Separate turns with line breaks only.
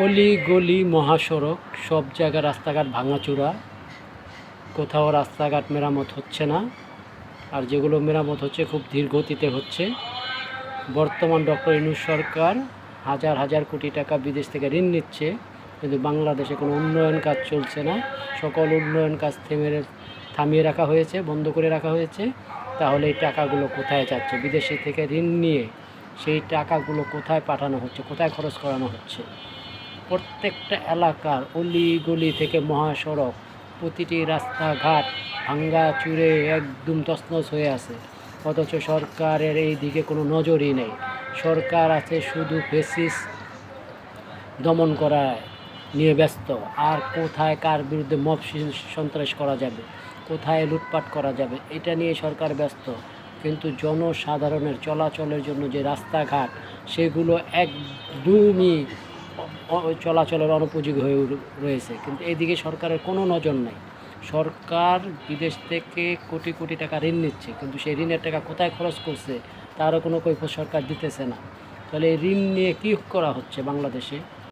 অলি গলি মহাসড়ক, সব জায়গায় রাস্তাঘাট ভাঙাচোরা। কোথাও রাস্তাঘাট মেরামত হচ্ছে না। আর যেগুলো মেরামত হচ্ছে, খুব ধীর গতিতে হচ্ছে। বর্তমান ডক্টর ইনু সরকার হাজার হাজার কোটি টাকা বিদেশ থেকে ঋণ নিচ্ছে, কিন্তু বাংলাদেশে কোনো উন্নয়ন কাজ চলছে না। সকল উন্নয়ন কাজ থেমে থামিয়ে রাখা হয়েছে, বন্ধ করে রাখা হয়েছে। তাহলে এই টাকাগুলো কোথায় যাচ্ছে? বিদেশে থেকে ঋণ নিয়ে সেই টাকাগুলো কোথায় পাঠানো হচ্ছে? কোথায় খরচ করানো হচ্ছে? প্রত্যেকটা এলাকার অলি গলি থেকে মহাসড়ক, প্রতিটি রাস্তাঘাট ভাঙ্গা চুরে একদম তছনছ হয়ে আছে। অথচ সরকারের এই দিকে কোনো নজরই নেই। সরকার আছে শুধু ফেসিস দমন করা নিয়ে ব্যস্ত। আর কোথায় কার বিরুদ্ধে মব সন্ত্রাস করা যাবে? কোথায় লুটপাট করা যাবে? এটা নিয়ে সরকার ব্যস্ত। কিন্তু জনসাধারণের চলাচলের জন্য যে রাস্তাঘাট, সেগুলো একদমই চলাচলের অনুপযোগী হয়ে রয়েছে। কিন্তু এদিকে সরকারের কোনো নজর নেই। সরকার বিদেশ থেকে কোটি কোটি টাকা ঋণ নিচ্ছে, কিন্তু সেই ঋণের টাকা কোথায় খরচ করছে, তারও কোনো কৈফত সরকার দিতেছে না। তাহলে ঋণ নিয়ে কী করা হচ্ছে বাংলাদেশে?